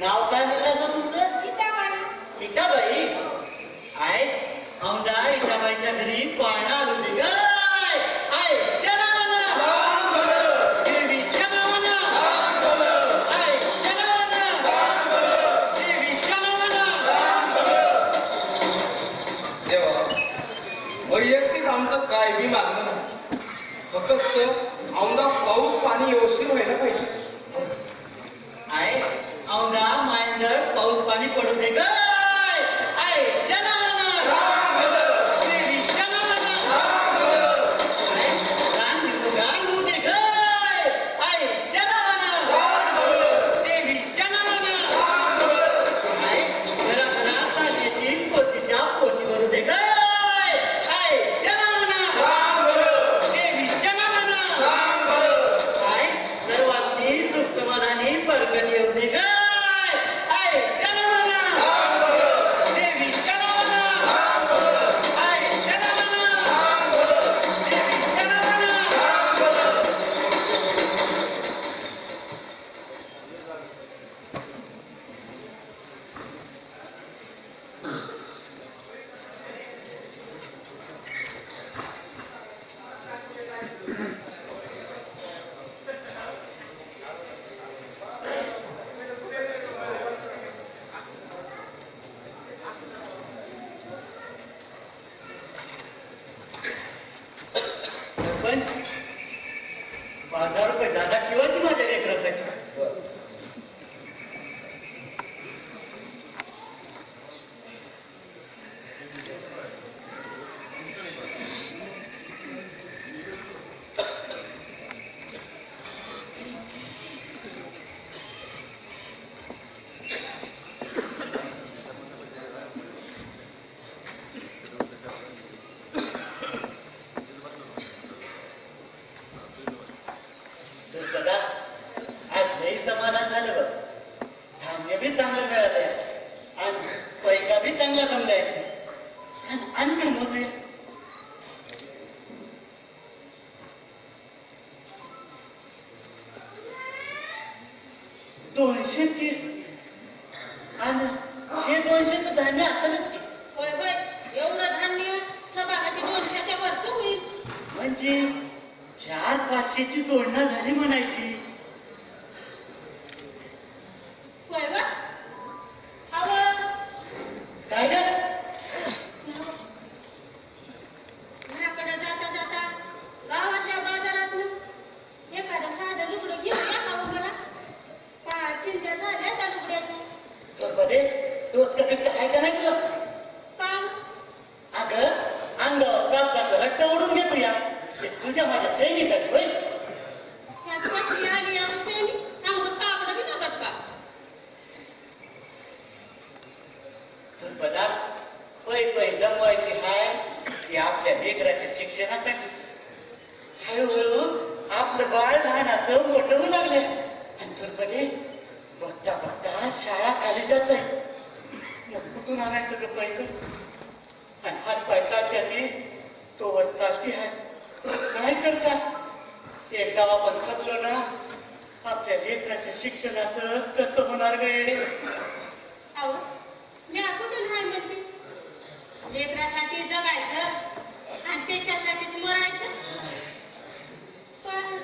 नाव काय म्हटलं तुमचं? इटाबाई. आय औंधा इटाबाईच्या घरी पाळणा आलो मी. गाय! आय जनावना देवीच्या नावानं आय जनावना देवीच्या नावानं देवा वैयक्तिक आमचं काय बी मागणं नाही. फक्त औंधा पाऊस पाणी व्यवस्थित व्हायला पाहिजे. पाऊस पाणी पडू दे गाय आय दोनशे तीस. आणि शे दोनशेच धान्य असेलच की. होय होय. एवढं धान्य सभागाची दोनशेच्या वरच होईल. म्हणजे चार पाचशेची जोडणा झाली म्हणायची होय बा अहो काय ग घराकडे जाता जाता गावातल्या बाजारातनं एखादं साधं लुगडं घेऊन या खाऊ मला पा चिंत्या झाल्या त्या लुगड्याच्या तर बदे डोस का बिस्का आहे का नाही तुला काम अगं अंगावर चालताचं रट्ट ओढून घेतो या ते तुझ्या माझ्या चैनीसाठी होय? ह्यात कसली पै पै जमवायची हाय ती आपल्या लेकराच्या शिक्षणासाठी. हळूहळू आपलं बाळ लहानाचं मोठं होऊ लागलं आणि तर बघता बघता शाळा कॉलेजाच आहे मग कुठून आणायचं ग पैक? आणि हात पाय चालत्या ती तोवर चालती आहे. काय करता? एकदा आपण थकलो ना आपल्या लेकराच्या शिक्षणाचं कसं होणार ग येडे अहो मी कुठून हाय म्हणते. लेकरासाठी जगायचं आणि त्याच्यासाठीच मरायचं. पण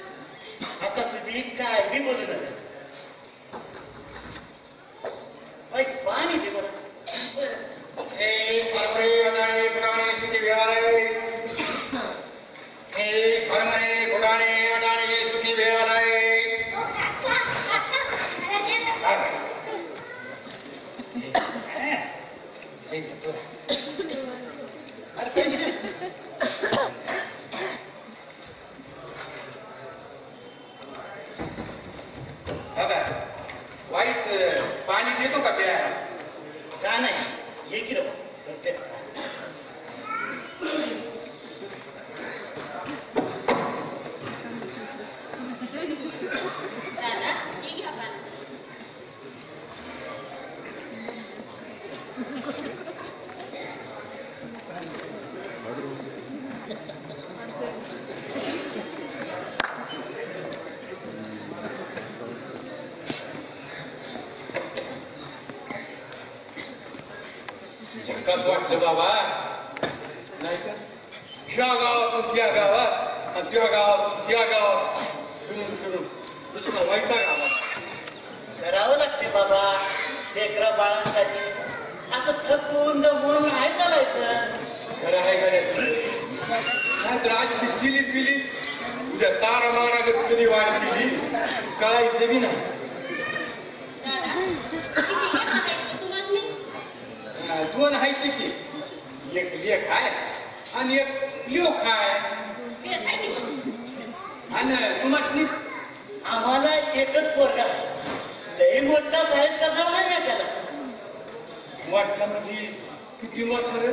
आता सुधी काय? बी बोलू नकस पाणी देतो का प्यायला का नाही कसं वाटलं बाबा नाही का ह्या गावातून त्या गावात आणि त्या गावातून त्या गावात फिरून फिरून दुसरं आहे आम्हाला करावं लागते बाबा लेकरा बाळांसाठी असं थकून दमून नाही चालायचं खरं आहे नाही नाहीतर आजची चिली पिली उद्या तारा मारा कधी वाढ पिली काय जमीन आहे पण दोन आहेत की एक लेख आहे आणि एक लोक आहे. आणि तुम्हाला आम्हाला एकच पोरगा लय मोठा साहेब करणार आहे का त्याला. मोठा म्हणजे किती मोठा रे?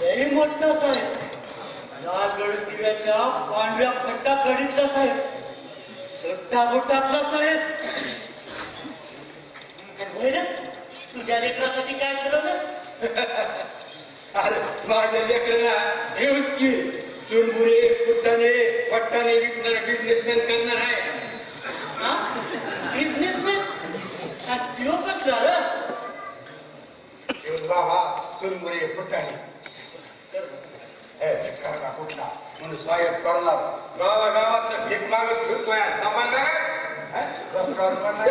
लय मोठा साहेब. लाल गड दिव्याच्या पांढऱ्या फट्टा कडीतला साहेब. सट्टा गोटातला साहेब. होय रे, तुझ्या लेकरासाठी काय ठरवलं? अरे माझ्या लेकराला हेच की. चुरमुरे फुटाने पट्टाने विकणारा बिझनेसमॅन करणार आहे. हा? बिझनेसमॅन त्यो शिवज बाबा चुरमुरे फुटाने हे म्हणून साहेब करणार. गावागावात भीक मागत फिरतोय. सामान रस्त्यावर करणार